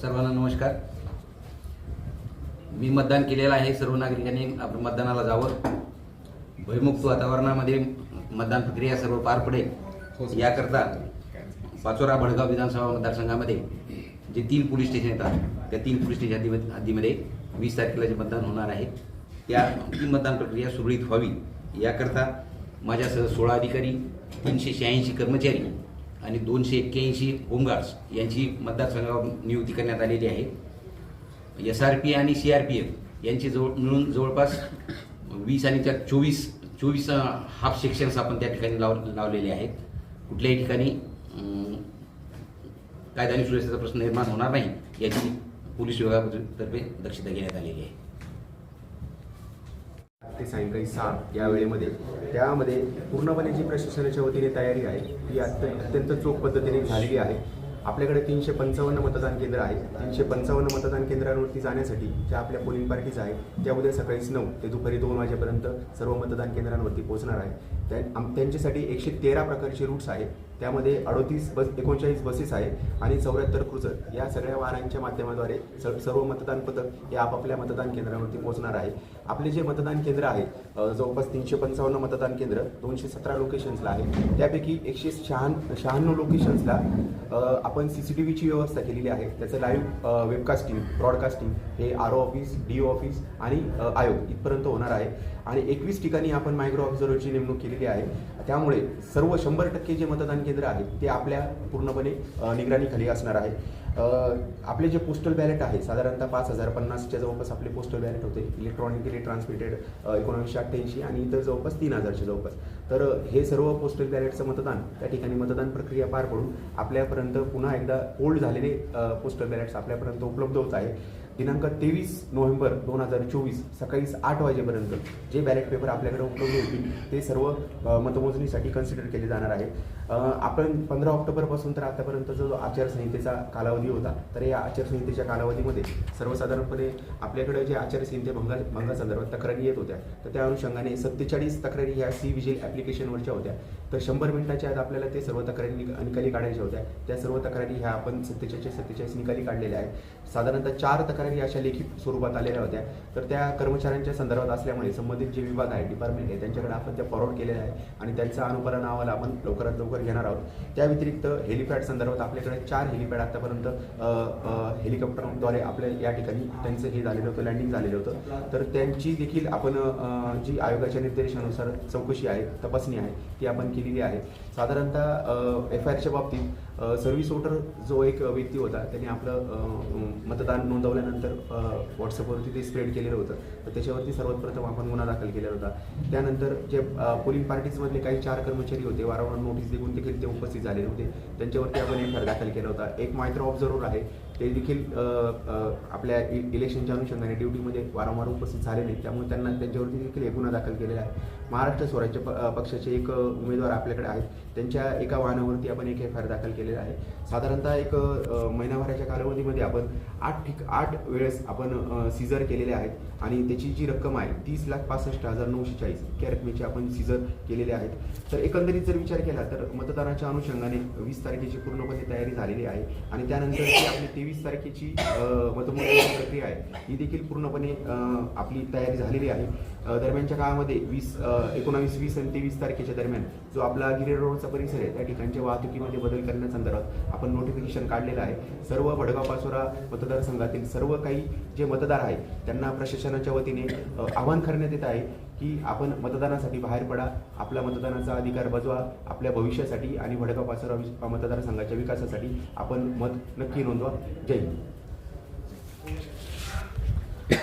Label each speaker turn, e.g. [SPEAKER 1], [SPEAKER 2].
[SPEAKER 1] सर्वांना नमस्कार. मी मतदान केलेलं आहे सर्व नागरिकांनी आपण मतदानाला जावं. भयमुक्त वातावरणामध्ये मतदान प्रक्रिया सर्व पार पडेल. याकरता पाचोरा भडगाव विधानसभा मतदारसंघामध्ये जे तीन पोलीस स्टेशन येतात त्या तीन पोलीस स्टेशन हद्दीमध्ये वीस तारखेला जे मतदान होणार आहे. त्या ती मतदान प्रक्रिया सुरळीत व्हावी. याकरता माझ्यासह सोळा अधिकारी तीनशे शहाऐंशी कर्मचारी आणि दोनशे एक्क्याऐंशी होमगार्ड्स यांची मतदारसंघावर नियुक्ती करण्यात आलेली आहे. एस आर पी आणि सी आर पी एफ यांचे जवळ मिळून जवळपास वीस आणि त्या चोवीस चोवीस हाफ सेक्शन्स आपण त्या ठिकाणी लाव लावलेले आहेत. कुठल्याही ठिकाणी कायदा आणि सुरक्षेचा प्रश्न निर्माण होणार नाही याची पोलीस विभागातर्फे दक्षता घेण्यात आलेली आहे.
[SPEAKER 2] ते सायंकाळी सहा या वेळेमध्ये. त्यामध्ये पूर्णपणे जी प्रशासनाच्या वतीने तयारी आहे ती अत्यंत अत्यंत चोख पद्धतीने झालेली आहे. आपल्याकडे तीनशे पंचावन्न मतदान केंद्र आहे तीनशे पंचावन्न मतदान केंद्रांवरती जाण्यासाठी ज्या आपल्या पोलिंग पार्टीज आहेत त्या उद्या सकाळीच नऊ ते दुपारी दोन वाजेपर्यंत सर्व मतदान केंद्रांवरती पोहोचणार आहे त्या आम- त्यांच्यासाठी एकशे तेरा प्रकारचे रूट्स आहेत. त्यामध्ये अडोतीस बस एकोणचाळीस बसेस आहे आणि चौऱ्याहत्तर क्रुझर. या सगळ्या वाहनांच्या माध्यमाद्वारे स- सर्व मतदान पथक हे आपापल्या मतदान केंद्रावरती पोहोचणार आहे. आपले जे मतदान केंद्र आहेत जवळपास तीनशे पंचावन्न मतदान केंद्र दोनशे सतरा लोकेशन्सला आहे त्यापैकी एकशे शहाण्णव शहाण्णव लोकेशन्सला आपण सी सी टी व्हीची व्यवस्था केलेली आहे. त्याचं लाईव्ह वेबकास्टिंग ब्रॉडकास्टिंग हे R O office D O office आणि आयोग इथपर्यंत होणार आहे. आणि एकवीस ठिकाणी आपण मायक्रो ऑब्झर्व्हरची नेमणूक केलेली आहे. त्यामुळे सर्व शंभर टक्के जे मतदान केंद्र आहेत ते आपल्या पूर्णपणे निगराणीखाली असणार आहे. आपले जे पोस्टल बॅलेट आहे साधारणतः पाच हजार पन्नासच्या जवळपास आपले पोस्टल बॅलेट होते इलेक्ट्रॉनिकली ट्रान्समिटेड एकोणीसशे अठ्ठ्याऐंशी आणि इतर जवळपास तीन हजारच्या जवळपास. तर हे सर्व पोस्टल बॅलेटचं मतदान त्या ठिकाणी मतदान प्रक्रिया पार पडून आपल्यापर्यंत पुन्हा एकदा होल्ड झालेले पोस्टल बॅलेट्स आपल्यापर्यंत उपलब्ध होत आहे. दिनांक तेवीस नोव्हेंबर दोन हजार चोवीस सकाळी आठ वाजेपर्यंत जे बॅलेट पेपर आपल्याकडे उपलब्ध होतील ते सर्व मतमोजणीसाठी कन्सिडर केले जाणार आहे. आपण पंधरा ऑक्टोबरपासून तर आतापर्यंत जो आचारसंहितेचा कालावधी होता तर या आचारसंहितेच्या कालावधीमध्ये सर्वसाधारणपणे आपल्याकडे जे आचारसंहिते भंगा भंगासंदर्भात तक्रारी येत होत्या तर त्या अनुषंगाने सत्तेचाळीस तक्रारी ह्या सी विजिल ॲप्लिकेशनवरच्या होत्या. तर शंभर मिनिटाच्या आत आपल्याला ते सर्व तक्रारी निक- निकाली काढायच्या होत्या. त्या सर्व तक्रारी ह्या आपण सत्तेचाळीस सत्तेचाळीस निकाली काढलेल्या आहेत. साधारणतः चार तक्रारी अशा लेखी स्वरूपात आलेल्या होत्या. तर त्या कर्मचाऱ्यांच्या संदर्भात असल्यामुळे संबंधित जे विभाग आहे डिपार्टमेंट आहे त्यांच्याकडे आपण त्या फॉरवर्ड केलेल्या आहे आणि त्यांचा अनुपालन अहवाल आपण लवकरात लवकर घेणार आहोत. त्या व्यतिरिक्त हेलिपॅड संदर्भात आपल्याकडे चार हेलिपॅड आतापर्यंत हेलिकॉप्टरद्वारे आपल्या या ठिकाणी त्यांचं हे झालेलं होतं लँडिंग झालेलं होतं. तर त्यांची देखील आपण जी आयोगाच्या निर्देशानुसार चौकशी आहे तपासणी आहे ती आपण केलेली आहे. साधारणतः एफ आय आरच्या बाबतीत सर्व्हिस वोटर जो एक व्यक्ती होता त्याने आपलं मतदान नोंदवल्यानंतर व्हॉट्सअपवरती ते स्प्रेड केलेलं होतं. तर त्याच्यावरती सर्वात प्रथम आपण गुन्हा दाखल केलेला होता. त्यानंतर जे पोलिंग पार्टीजमधले काही चार कर्मचारी होते वारंवार नोटीस देऊन देखील ते उपस्थित झालेले होते. त्यांच्यावरती आपण एफ आर दाखल केला होता. एक मायक्रो ऑब्झर्वर आहे. ते देखील आपल्या इलेक्शनच्या अनुषंगाने ड्युटीमध्ये वारंवार उपस्थित झाले नाहीत. त्यामुळे त्यांना त्यांच्यावरती देखील एक गुन्हा दाखल केलेला आहे. महाराष्ट्र स्वराज्य प- पक्षाचे एक उमेदवार आपल्याकडे आहेत. त्यांच्या एका वाहनावरती आपण एक एफ आय आर दाखल केलेला आहे. साधारणतः एक महिनाभराच्या कालावधीमध्ये आपण आठ ठिक आठ वेळेस आपण सीझर केलेले आहेत आणि त्याची जी रक्कम आहे तीस लाख पासष्ट हजार नऊशे चाळीस इतक्या रकमेची आपण सीझर केलेले आहेत. तर एकंदरीत जर विचार केला तर मतदानाच्या अनुषंगाने वीस तारखेची पूर्णपणे तयारी झालेली आहे आणि त्यानंतर आपली तेवीस तारखेची मतमोजणी प्रक्रिया आहे. ही देखील पूर्णपणे आपली तयारी झालेली आहे. दरम्यानच्या काळामध्ये वीस एकोणावीस वीस आणि तेवीस तारखेच्या दरम्यान जो आपला गिरे रोडचा परिसर आहे त्या ठिकाणच्या वाहतुकीमध्ये बदल करण्यासंदर्भात आपण नोटिफिकेशन काढलेलं आहे. सर्व भडगाव पाचोरा मतदारसंघातील सर्व काही जे मतदार आहेत त्यांना प्रशासनाच्या वतीने आवाहन करण्यात येत आहे की आपण मतदानासाठी बाहेर पडा आपला मतदानाचा अधिकार बजवा आपल्या भविष्यासाठी आणि वडगाव पाचोरा विस- मतदारसंघाच्या विकासासाठी आपण मत नक्की नोंदवा. जय हिंद.